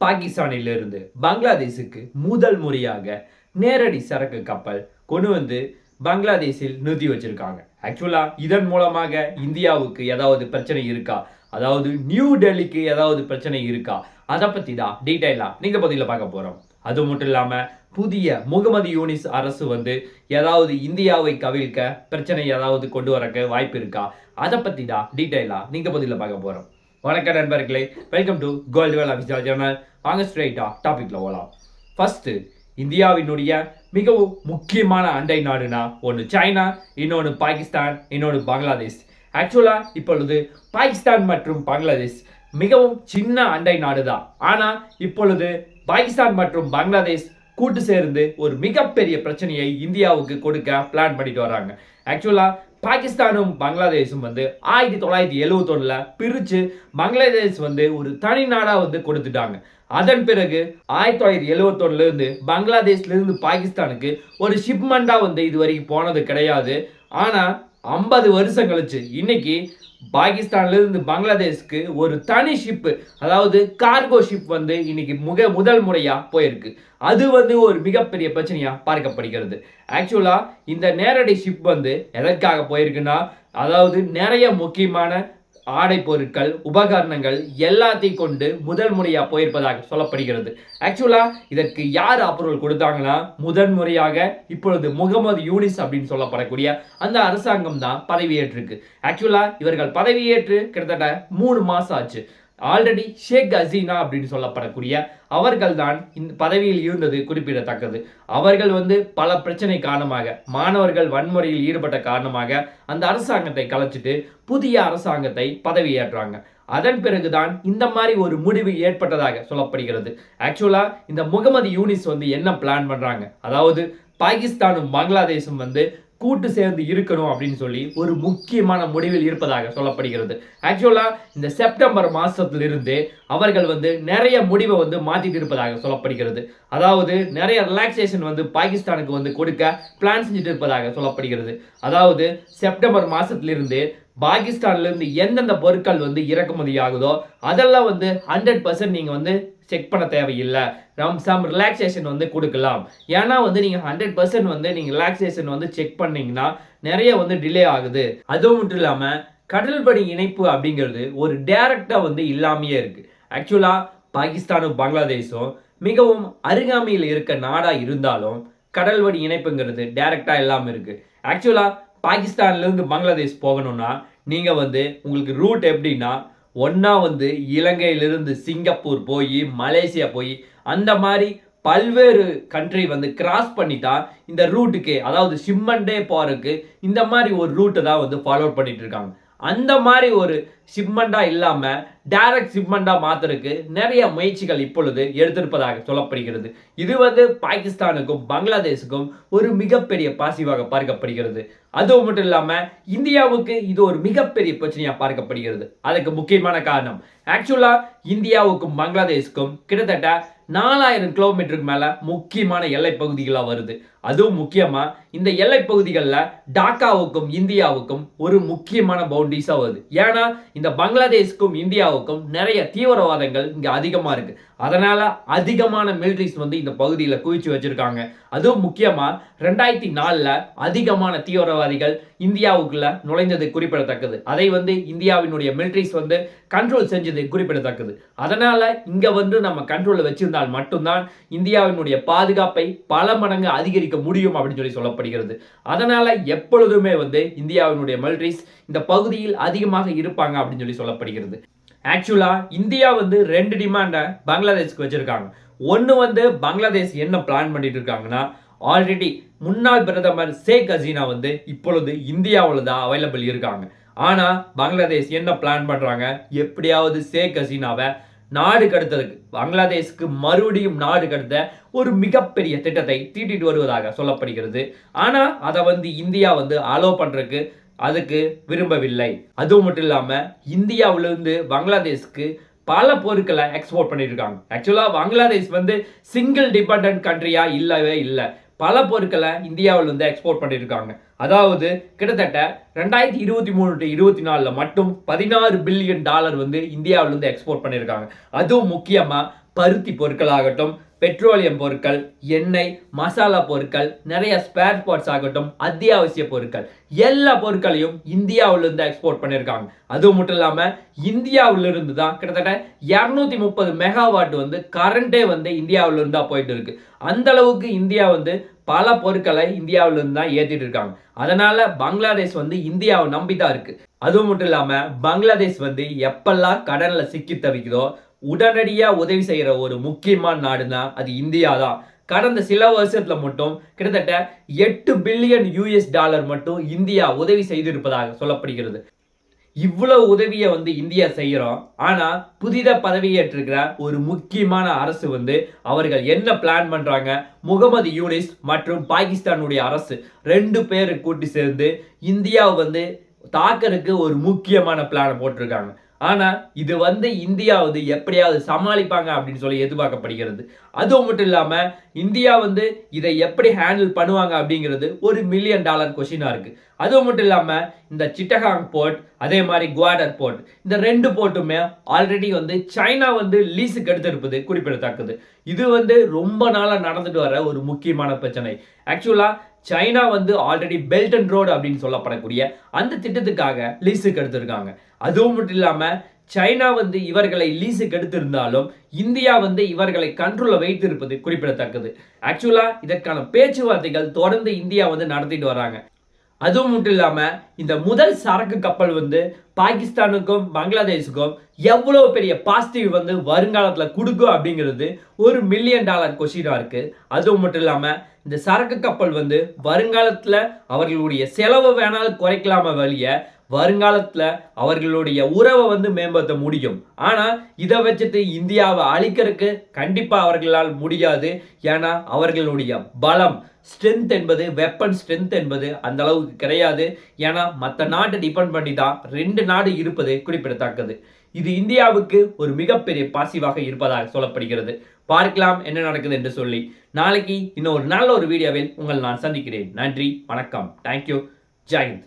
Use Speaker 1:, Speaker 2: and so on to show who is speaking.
Speaker 1: பாகிஸ்தானிலிருந்து பங்களாதேஷுக்கு முதல் முறையாக நேரடி சரக்கு கப்பல் கொண்டு வந்து பங்களாதேஷில் நிறுத்தி வச்சிருக்காங்க. ஆக்சுவலாக இதன் மூலமாக இந்தியாவுக்கு ஏதாவது பிரச்சனை இருக்கா? அதாவது நியூ டெல்லிக்கு ஏதாவது பிரச்சனை இருக்கா? அதை பற்றி தான் டீட்டெயிலாக நீங்கள் பதிலில் பார்க்க போகிறோம் அது மட்டும் இல்லாமல் புதிய முகமது யூனிஸ் அரசு வந்து ஏதாவது இந்தியாவை கவிழ்க்க பிரச்சனை ஏதாவது கொண்டு வரக்க வாய்ப்பு இருக்கா? அதை பற்றி தான் டீட்டெயிலாக நீங்கள் பதிலில் பார்க்க போகிறோம் வணக்கம் நண்பர்களே. Welcome to gold Vel official journal வாங்க ஸ்ட்ரைட்டா டாபிக்ல போகலாம் ஃபர்ஸ்ட் இந்தியாவினுடைய மிகவும் முக்கியமான அண்டை நாடுனா ஒன்று சைனா இன்னொன்று பாகிஸ்தான் இன்னொன்று பங்களாதேஷ். ஆக்சுவலாக இப்பொழுது பாகிஸ்தான் மற்றும் பங்களாதேஷ் மிகவும் சின்ன அண்டை நாடு தான் ஆனால் இப்பொழுது பாகிஸ்தான் மற்றும் பங்களாதேஷ் கூட்டு சேர்ந்து ஒரு மிகப்பெரிய பிரச்சனையை இந்தியாவுக்கு கொடுக்க பிளான் பண்ணிட்டு வராங்க. ஆக்சுவலாக பாகிஸ்தானும் பங்களாதேஷும் வந்து ஆயிரத்தி தொள்ளாயிரத்தி எழுவத்தொன்னில் பிரித்து பங்களாதேஷ் வந்து ஒரு தனி நாடாக வந்து கொடுத்துட்டாங்க. அதன் பிறகு ஆயிரத்தி தொள்ளாயிரத்தி எழுவத்தொன்னுலேருந்து பங்களாதேஷ்லேருந்து பாகிஸ்தானுக்கு ஒரு ஷிப்மெண்ட்டாக வந்து இது வரைக்கும் போனது கிடையாது. ஆனால் ஐம்பது வருஷம் கழிச்சு இன்னைக்கு பாகிஸ்தான்லேருந்து பங்களாதேஷ்க்கு ஒரு தனி ஷிப்பு அதாவது கார்கோ ஷிப் வந்து இன்னைக்கு முக முதல் முறையாக போயிருக்கு. அது வந்து ஒரு மிகப்பெரிய பிரச்சனையாக பார்க்கப்படுகிறது. ஆக்சுவலாக இந்த நேரடி ஷிப் வந்து எதற்காக போயிருக்குன்னா அதாவது நிறைய முக்கியமான ஆடை பொருட்கள் உபகரணங்கள் எல்லாத்தையும் கொண்டு முதல் முறையாக போயிருப்பதாக சொல்லப்படுகிறது. ஆக்சுவலா இதற்கு யார் அப்ரூவல் கொடுத்தாங்கன்னா முதன் முறையாக இப்பொழுது முகமது யூனிஸ் அப்படின்னு சொல்லப்படக்கூடிய அந்த அரசாங்கம் தான் பதவியேற்றிருக்கு. ஆக்சுவலாக இவர்கள் பதவியேற்று கிட்டத்தட்ட மூணு மாதம் ஆச்சு. ஆல்ரெடி ஷேக் ஹசீனா அப்படின்னு சொல்லப்படக்கூடிய அவர்கள் தான் இந்த பதவியில் இருந்தது குறிப்பிடத்தக்கது. அவர்கள் வந்து பல பிரச்சனை காரணமாக மாணவர்கள் வன்முறையில் ஈடுபட்ட காரணமாக அந்த அரசாங்கத்தை கலைச்சிட்டு புதிய அரசாங்கத்தை பதவியேற்றாங்க. அதன் பிறகுதான் இந்த மாதிரி ஒரு முடிவு ஏற்பட்டதாக சொல்லப்படுகிறது. ஆக்சுவலா இந்த முகமது யூனிஸ் வந்து என்ன பிளான் பண்றாங்க? அதாவது பாகிஸ்தானும் பங்களாதேஷும் வந்து கூட்டு சேர்ந்து இருக்கணும் அப்படின்னு சொல்லி ஒரு முக்கியமான முடிவில் இருப்பதாக சொல்லப்படுகிறது. ஆக்சுவலாக இந்த செப்டம்பர் மாதத்திலிருந்து அவர்கள் வந்து நிறைய முடிவை வந்து மாற்றிட்டு இருப்பதாக சொல்லப்படுகிறது. அதாவது நிறைய ரிலாக்ஸேஷன் வந்து பாகிஸ்தானுக்கு வந்து கொடுக்க பிளான் செஞ்சுட்டு இருப்பதாக சொல்லப்படுகிறது. அதாவது செப்டம்பர் மாதத்திலிருந்து பாகிஸ்தான்லேருந்து எந்தெந்த பொருட்கள் வந்து இறக்குமதி ஆகுதோ அதெல்லாம் வந்து ஹண்ட்ரட் பர்சன்ட் நீங்கள் வந்து செக் பண்ண தேவையில்லை. நம் சம் ரிலாக்ஸேஷன் வந்து கொடுக்கலாம். ஏன்னா வந்து நீங்கள் ஹண்ட்ரட் பர்சன்ட் வந்து நீங்கள் ரிலாக்ஸேஷன் வந்து செக் பண்ணிங்கன்னா நிறைய வந்து டிலே ஆகுது. அதுவும் மட்டும் இல்லாமல் கடல்படி இணைப்பு அப்படிங்கிறது ஒரு டேரக்டாக வந்து இல்லாமையே இருக்குது ஆக்சுவலாக பாகிஸ்தானும் பங்களாதேஷும் மிகவும் அருகாமையில் இருக்க நாடாக இருந்தாலும் கடல்வழி இணைப்புங்கிறது டேரெக்டாக இல்லாமல் இருக்குது ஆக்சுவலாக பாகிஸ்தான்லேருந்து பங்களாதேஷ் போகணும்னா நீங்கள் வந்து உங்களுக்கு ரூட் எப்படின்னா ஒன்றா வந்து இலங்கையிலிருந்து சிங்கப்பூர் போய் மலேசியா போய் அந்த மாதிரி பல்வேறு கண்ட்ரி வந்து கிராஸ் பண்ணி தான் இந்த ரூட்டுக்கு அதாவது சிம்மண்டே போகிறதுக்கு இந்த மாதிரி ஒரு ரூட்டை தான் வந்து ஃபாலோ பண்ணிட்டு இருக்காங்க. அந்த மாதிரி ஒரு சிப்மெண்ட்டாக இல்லாமல் டைரக்ட் சிப்மெண்ட்டாக மாத்துறதுக்கு நிறைய முயற்சிகள் இப்பொழுது எடுத்திருப்பதாக சொல்லப்படுகிறது. இது வந்து பாகிஸ்தானுக்கும் பங்களாதேஷுக்கும் ஒரு மிகப்பெரிய பாசிவாக பார்க்கப்படுகிறது. அது மட்டும் இல்லாமல் இந்தியாவுக்கு இது ஒரு மிகப்பெரிய பிரச்சனையாக பார்க்கப்படுகிறது. அதுக்கு முக்கியமான காரணம் ஆக்சுவலாக இந்தியாவுக்கும் பங்களாதேஷுக்கும் கிட்டத்தட்ட நாலாயிரம் கிலோமீட்டருக்கு மேலே முக்கியமான எல்லை பகுதிகளாக வருது. அதுவும் முக்கியமாக இந்த எல்லை பகுதிகளில் டாக்காவுக்கும் இந்தியாவுக்கும் ஒரு முக்கியமான பவுண்டரிஸாக வருது. ஏன்னா இந்த பங்களாதேஷ்க்கும் இந்தியாவுக்கும் நிறைய தீவிரவாதங்கள் இங்கே அதிகமாக இருக்குது அதனால் அதிகமான மிலிட்ரிஸ் வந்து இந்த பகுதியில் குவிச்சு வச்சுருக்காங்க. அதுவும் முக்கியமாக ரெண்டாயிரத்தி நாலில் அதிகமான தீவிரவாதிகள் இந்தியாவுக்குள்ள நுழைந்தது குறிப்பிடத்தக்கது. அதை வந்து இந்தியாவினுடைய மிலிட்ரிஸ் வந்து கண்ட்ரோல் செஞ்சது குறிப்பிடத்தக்கது. அதனால் இங்கே வந்து நம்ம கண்ட்ரோலில் வச்சுருந்தால் மட்டும்தான் இந்தியாவினுடைய பாதுகாப்பை பல மடங்கு அதிகரிக்க முடியும் அப்படின்னு சொல்லி சொல்லப்படுகிறது. அதனால எப்பொழுதுமே வந்து இந்தியாவினுடைய மிலிட்ரிஸ் இந்த பகுதியில் அதிகமாக இருப்பாங்க அப்படின்னு சொல்லி சொல்லப்படுகிறது. ஆக்சுவலா இந்தியா வந்து ரெண்டு டிமாண்டை பங்களாதேஷ்க்கு வச்சிருக்காங்க. ஒன்று வந்து பங்களாதேஷ் என்ன பிளான் பண்ணிட்டு இருக்காங்கன்னா ஆல்ரெடி முன்னாள் பிரதமர் ஷேக் ஹசீனா வந்து இப்பொழுது இந்தியாவில் தான் அவைலபிள் இருக்காங்க. ஆனால் பங்களாதேஷ் என்ன பிளான் பண்ணுறாங்க எப்படியாவது ஷேக் ஹசீனாவை நாடு கடத்ததுக்கு பங்களாதேஷ்க்கு மறுபடியும் நாடு கடத்த ஒரு மிகப்பெரிய திட்டத்தை தீட்டிட்டு வருவதாக சொல்லப்படுகிறது. ஆனால் அதை வந்து இந்தியா வந்து அலோ பண்ணுறதுக்கு அதுக்கு விரும்பவில்லை. அதுவும் மட்டும் இல்லாமல் இந்தியாவிலிருந்து பங்களாதேஷ்க்கு பல பொருட்களை எக்ஸ்போர்ட் பண்ணிட்டு இருக்காங்க. ஆக்சுவலாக பங்களாதேஷ் வந்து சிங்கிள் டிபெண்ட் கண்ட்ரியா இல்லவே இல்லை. பல பொருட்களை இந்தியாவில் வந்து எக்ஸ்போர்ட் பண்ணியிருக்காங்க. அதாவது கிட்டத்தட்ட ரெண்டாயிரத்தி இருபத்தி மூணு டு இருபத்தி நாலில் மட்டும் பதினாறு பில்லியன் டாலர் வந்து இந்தியாவிலிருந்து எக்ஸ்போர்ட் பண்ணியிருக்காங்க. அதுவும் முக்கியமாக பருத்தி பொருட்கள் ஆகட்டும் பெட்ரோலியம் பொருட்கள் எண்ணெய் மசாலா பொருட்கள் நிறைய ஸ்பேர் பார்ட்ஸ் ஆகட்டும் அத்தியாவசிய பொருட்கள். எல்லா பொருட்களையும் இந்தியாவிலிருந்து எக்ஸ்போர்ட் பண்ணியிருக்காங்க. அதுவும் மட்டும் இல்லாமல் இந்தியாவிலிருந்து தான் கிட்டத்தட்ட இரநூத்தி முப்பது மெகாவாட் வந்து கரண்டே வந்து இந்தியாவிலிருந்து தான் போயிட்டு இருக்கு. அந்த அளவுக்கு இந்தியா வந்து பல பொருட்களை இந்தியாவிலிருந்து தான் ஏற்றிட்டு இருக்காங்க. அதனால பங்களாதேஷ் வந்து இந்தியாவை நம்பி தான் இருக்கு. அதுவும் மட்டும் இல்லாமல் பங்களாதேஷ் வந்து எப்பெல்லாம் கடனில் சிக்கி தவிக்குதோ உடனடியாக உதவி செய்கிற ஒரு முக்கியமான நாடுனா அது இந்தியா தான் கடந்த சில வருஷத்தில் மட்டும் கிட்டத்தட்ட எட்டு பில்லியன் யூஎஸ் டாலர் மட்டும் இந்தியா உதவி செய்திருப்பதாக சொல்லப்படுகிறது. இவ்வளவு உதவியை வந்து இந்தியா செய்கிறோம் ஆனால் புதித பதவியேற்றிருக்கிற ஒரு முக்கியமான அரசு வந்து அவர்கள் என்ன பிளான் பண்ணுறாங்க முகமது யூனிஸ் மற்றும் பாகிஸ்தானுடைய அரசு ரெண்டு பேரை கூட்டி சேர்ந்து இந்தியாவை வந்து தாக்கறதுக்கு ஒரு முக்கியமான பிளானை போட்டிருக்காங்க. ஆனா இது வந்து இந்தியா வந்து எப்படியாவது சமாளிப்பாங்க அப்படின்னு சொல்லி எதிர்பார்க்கப்படுகிறது. அதுவும் மட்டும் இல்லாம இந்தியா வந்து இதை எப்படி ஹேண்டில் பண்ணுவாங்க அப்படிங்கிறது ஒரு மில்லியன் டாலர் கொஷினா இருக்கு. அதுவும் மட்டும் இல்லாம இந்த சிட்டகாங் போர்ட் அதே மாதிரி குவாடர் போர்ட் இந்த ரெண்டு போர்ட்டுமே ஆல்ரெடி வந்து சைனா வந்து லீஸுக்கு எடுத்திருப்பது குறிப்பிடத்தக்கது. இது வந்து ரொம்ப நாளாக நடந்துட்டு வர ஒரு முக்கியமான பிரச்சனை. ஆக்சுவலா சைனா வந்து ஆல்ரெடி பெல்ட் அண்ட் ரோடு அப்படின்னு சொல்லப்படக்கூடிய அந்த திட்டத்துக்காக லீஸுக்கு எடுத்திருக்காங்க. அதுவும் மட்டும் இல்லாமல் சைனா வந்து இவர்களை லீஸுக்கு எடுத்திருந்தாலும் இந்தியா வந்து இவர்களை கண்ட்ரோலில் வைத்திருப்பது குறிப்பிடத்தக்கது. ஆக்சுவலாக இதற்கான பேச்சுவார்த்தைகள் தொடர்ந்து இந்தியா வந்து நடத்திட்டு வராங்க. அதுவும் மட்டும் இல்லாமல் இந்த முதல் சரக்கு கப்பல் வந்து பாகிஸ்தானுக்கும் பங்களாதேஷுக்கும் எவ்வளோ பெரிய பாசிட்டிவ் வந்து வருங்காலத்தில் கொடுக்கும் அப்படிங்கிறது ஒரு மில்லியன் டாலர் கொஷினாக இருக்குது அதுவும் மட்டும் இல்லாமல் இந்த சரக்கு கப்பல் வந்து வருங்காலத்தில் அவர்களுடைய செலவு வேணாலும் குறைக்கலாம வழிய வருங்காலத்தில் அவர்களுடைய உறவை வந்து மேம்படுத்த முடியும். ஆனால் இதை வச்சுட்டு இந்தியாவை அழிக்கிறதுக்கு கண்டிப்பாக அவர்களால் முடியாது. ஏன்னா அவர்களுடைய பலம் ஸ்ட்ரென்த் என்பது வெப்பன் ஸ்ட்ரென்த் என்பது அந்த அளவுக்கு கிடையாது. ஏன்னா மற்ற நாட்டை டிபெண்ட் பண்ணி தான் ரெண்டு நாடு இருப்பது குறிப்பிடத்தக்கது. இது இந்தியாவுக்கு ஒரு மிகப்பெரிய பாசிவாக இருப்பதாக சொல்லப்படுகிறது. பார்க்கலாம் என்ன நடக்குது என்று சொல்லி. நாளைக்கு இன்னும் ஒரு நல்ல ஒரு வீடியோவில் உங்கள் நான் சந்திக்கிறேன். நன்றி வணக்கம். தேங்க்யூ ஜெயந்த்